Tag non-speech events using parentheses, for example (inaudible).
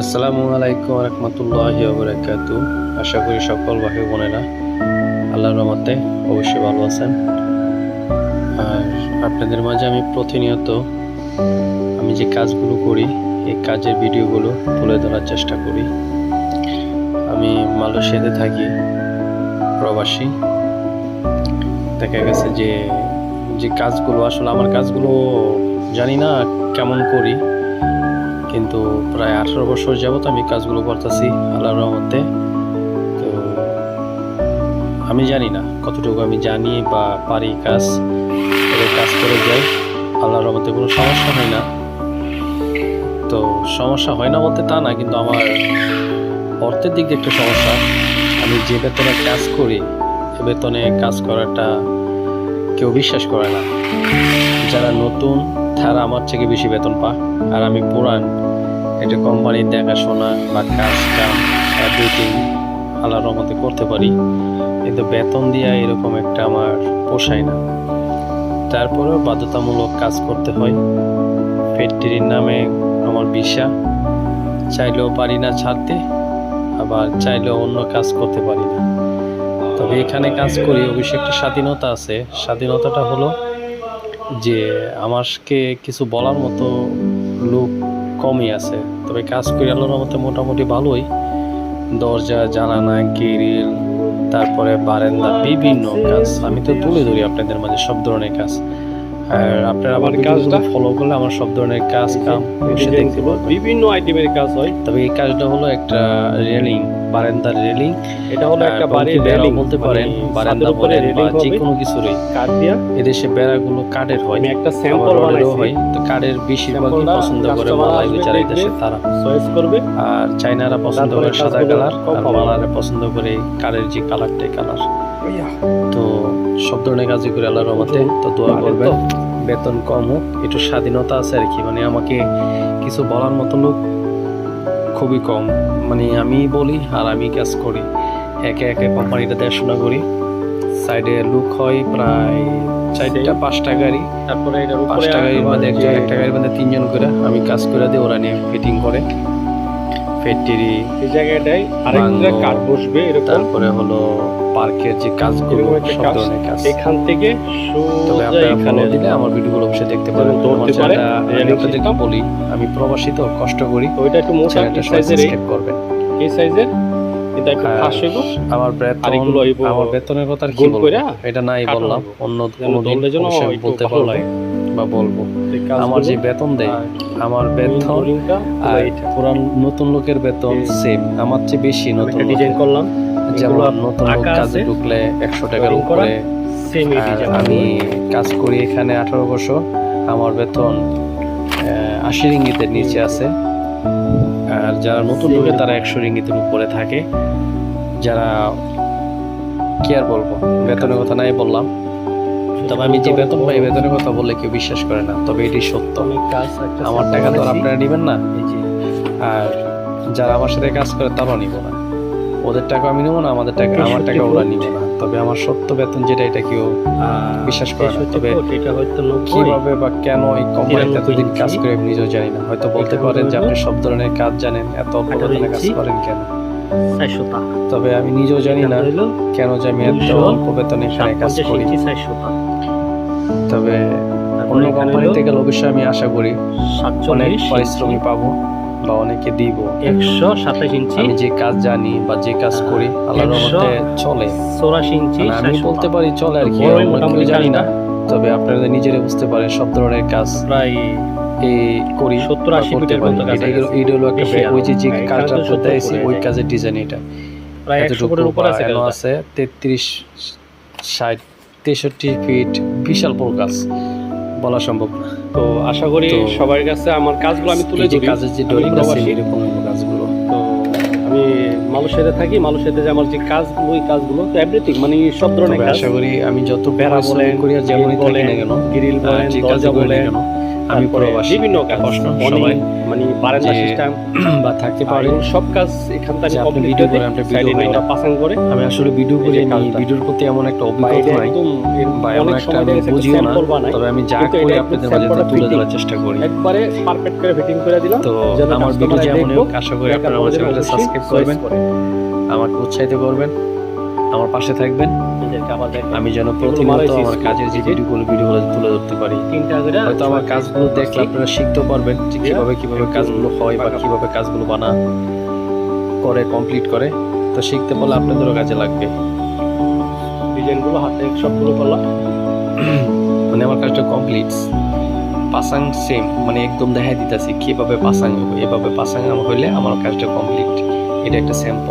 আসসালামু আলাইকুম রহমতুল্লাহি ওবরাকাতু আশা করি সকল ভাই বোনেরা আল্লাহর রহমতে অবশ্যই ভালো আছেন। আর আপনাদের মাঝে আমি প্রতিনিয়ত আমি যে কাজগুলো করি, এই কাজের ভিডিওগুলো তুলে ধরার চেষ্টা করি। আমি মালয়েশিয়াতে থাকি, প্রবাসী। দেখা গেছে যে যে কাজগুলো, আসলে আমার কাজগুলো জানি না কেমন করি। কিন্তু প্রায় আঠারো বছর যাবত আমি কাজগুলো করতেছি আল্লাহর রহমতে। তো আমি জানি না কতটুকু আমি জানি বা পারি কাজ কাজ করে যাই, আল্লাহর রহমতে কোনো সমস্যা হয় না। তো সমস্যা হয় না বলতে তা না, কিন্তু আমার অর্থের দিক দিয়ে একটু সমস্যা। আমি যে বেতনে কাজ করি, এ বেতনে কাজ করাটা কেউ বিশ্বাস করে না। যারা নতুন, তারা আমার থেকে বেশি বেতন পা আর আমি পুরান একটা কোম্পানির দেখাশোনা বা কাজ কাম এভরিথিং আল্লাহর রহমতে করতে পারি, কিন্তু বেতন দিয়া এরকম একটা আমার পোষায় না। তারপরেও বাধ্যতামূলক কাজ করতে হয়। ফ্যাক্টরির নামে আমার ভিসা, চাইলেও পারি না ছাড়তে, আবার চাইলেও অন্য কাজ করতে পারি না। তবে এখানে কাজ করি, অবশ্যই একটা স্বাধীনতা আছে। স্বাধীনতাটা হলো যে আমাকে কিছু বলার মতো লোক কমই আছে। তবে কাজ করি আল্লাহর মতো মোটামুটি ভালোই। দরজা জানানা গ্রিল তারপরে বারান্দা বিভিন্ন কাজ। আমি তো তুলে ধরি আপনাদের মাঝে সব ধরনের কাজ। আর আপনারা আমার কাজটা- ফলো করলে আমার সব ধরনের কাজ কাম দেখতে বিভিন্ন আইটেমের কাজ হয়। তবে এই কাজটা হলো একটা রেলিং বারান্দার রেলিং। এটা হলো একটা বাড়ির রেলিং বলতে পারেন মানে বারান্দা ছাদের উপরে বলেন বা রেলিং যে কোনো কিছুরই। কাঠ দিয়া। এদেশে বেড়াগুলো কাঠের হয় আমি একটা স্যাম্পল বানাইছি। হয় তো কাঠের বেশিরভাগই পছন্দ করে মালাই যারা দেশে তারা। চয়েস করবে। আর চাইনারা পছন্দ করে সাদা কালার আর মালারা পছন্দ করে কাঠের যে কালারটাই কালার। তো সব ধরনের কাজই করে আল্লাহর রহমতে তো দোয়া করবেন বেতন কম হোক একটু স্বাধীনতা আছে আর কি মানে আমাকে কিছু বলার মতো লোক খুবই কম। মানে আমি বলি আর আমি কাজ করি। একে একে কোম্পানিটা দেখাশোনা করি। সাইডে লুক হয় প্রায় চারটা পাঁচটা গাড়ি। তারপরে পাঁচটা গাড়ির মধ্যে একজন একটা গাড়ির মধ্যে তিনজন করে আমি কাজ করে দিই ওরা নিয়ে ফিটিং করে। ফ্যাক্টরি এই জায়গাটায় আরেকটা কাঠ বসবে এরকম। তারপরে হলো পার্কের যে কাজগুলো সব ধরনের কাজ। এখান থেকে তবে আপনারা ফলো দিলে আমার ভিডিওগুলো অবশ্যই দেখতে পারেন দৌড়তে আপনাদেরকে বলি আমি প্রবাসী তো কষ্ট করি। ওইটা একটু মোটা সাইজের করবেন। এই সাইজের আমার বেতনের কথা কি বলব? কইরা এটা নাই বললাম। অন্য কোনো দিন বলতে পারব। বা বলব আমার যে বেতন দেয় আমার বেতন আর পুরান নতুন লোকের বেতন সেম আমার চেয়ে বেশি নতুন ডিজাইন করলাম যেমন নতুন লোক কাজে ঢুকলে একশো টাকার উপরে। আমি কাজ করি এখানে আঠারো বছর আমার বেতন আশি রিঙ্গিতের নিচে আছে। আর যারা নতুন ঢুকে তারা একশো রিঙ্গিতের উপরে থাকে। যারা কি আর বলব বেতনের কথা নাই বললাম। তবে আমি যে বেতন পাই বেতনের কথা বললে কেউ বিশ্বাস করে না। তবে এটি সত্য। আমার টাকা তো আপনারা নেবেন না? আর যারা আমার সাথে কাজ করে তারাও নিব না। ওদের টাকা আমি নেব না আমাদের টাকা আমার টাকা ওরা নিবে না। তবে আমার সত্য বেতন যেটা এটা কেউ বিশ্বাস করে না। তবে ফুট, এটা হয়তো 90 কীভাবে বা কেন এই কোম্পানিতে এতদিন কাজ করে আমি নিজেও জানি না। হয়তো বলতে পারেন যে আপনি সব ধরনের কাজ জানেন এত অল্প বেতনে কাজ করেন কেন? 400 টা। তবে আমি নিজেও জানি না কেন যে আমি এত অল্প বেতনে এখানে কাজ করি। ইঞ্চি 400 টা। তবে অন্য কোম্পানিতে গেলে অবশ্যই আমি আশা করি অনেক 47 পরিশ্রমী পাবো বা অনেকে দিব। 127 ইঞ্চি। আমি যে কাজ জানি বা যে কাজ করি আল্লাহর রহমতে চলে। 84 ইঞ্চি মানে আমি বলতে পারি চলে আর কি জানি না। তবে আপনারা নিজেরা বুঝতে পারেন সব ধরনের কাজ। প্রায় করি 70 বা 80 করতে পারি। এটা হলো- একটা ওই যে যে কাজটা করতে 70 ওই কাজের ডিজাইন এটা। প্রায় 100 ফুটের উপরে আছে আছে তেত্রিশ ষাট তেষট্টি ফিট বিশাল বড় বলা সম্ভব না। তো আশা করি সবার কাছে আমার কাজগুলো আমি তুলে দিই কাজের যে ড্রয়িং আছে এরকম আমি মালয়েশিয়াতে থাকি মালয়েশিয়াতে যে আমার যে কাজগুলো ওই কাজগুলো তো এভরিথিং মানে সব ধরনের কাজ। আশা করি আমি যত বেড়া বলেন, করি যেমনই গ্রিল থাকি না কেন গ্রিল বলেন দরজা বলেন আমি প্রবাসী। বিভিন্ন কাজ সবাই। মানে বারান্দা সিস্টেম (clears throat) বা থাকতে পারে। সব কাজ এখান থেকে আপনি video করে আপনি সাইডে video নিয়ে হয় করে। আমি আসলে ভিডিও করে নিই ভিডিওর প্রতি এমন একটা অভিজ্ঞতা নাই বা এমন একটা আমি বুঝিও না তবে আমি যা করি আপনাদের মাঝে sample তুলে ধরার চেষ্টা করি। একবারে পারফেক্ট করে ফিটিং করে দিলাম। তো আমার ভিডিও যেমন হোক আশা করি আপনারা আমার চ্যানেলটা সাবস্ক্রাইব করবেন। করে। আমাকে উৎসাহিত করবেন আমার পাশে থাকবেন। আমি যেন প্রতিনিয়ত আমার কাজের যে ভিডিওগুলো ভিডিওগুলো তুলে ধরতে পারি। হয়তো আমার কাজগুলো দেখলে আপনারা শিখতে পারবেন যে কীভাবে কীভাবে একদম। কাজগুলো হয় বা কীভাবে কাজগুলো বানা করে কমপ্লিট করে। তো শিখতে পারলে আপনাদেরও কাজে লাগবে। ডিজাইনগুলো হাতে সবগুলো করলাম মানে আমার কাজটা কমপ্লিট পাসাং সেম মানে একদম দেখাই দিতেছি কীভাবে পাসাং হবে এভাবে পাসাং আমার হইলে আমার কাজটা কমপ্লিট এটা একটা স্যাম্পল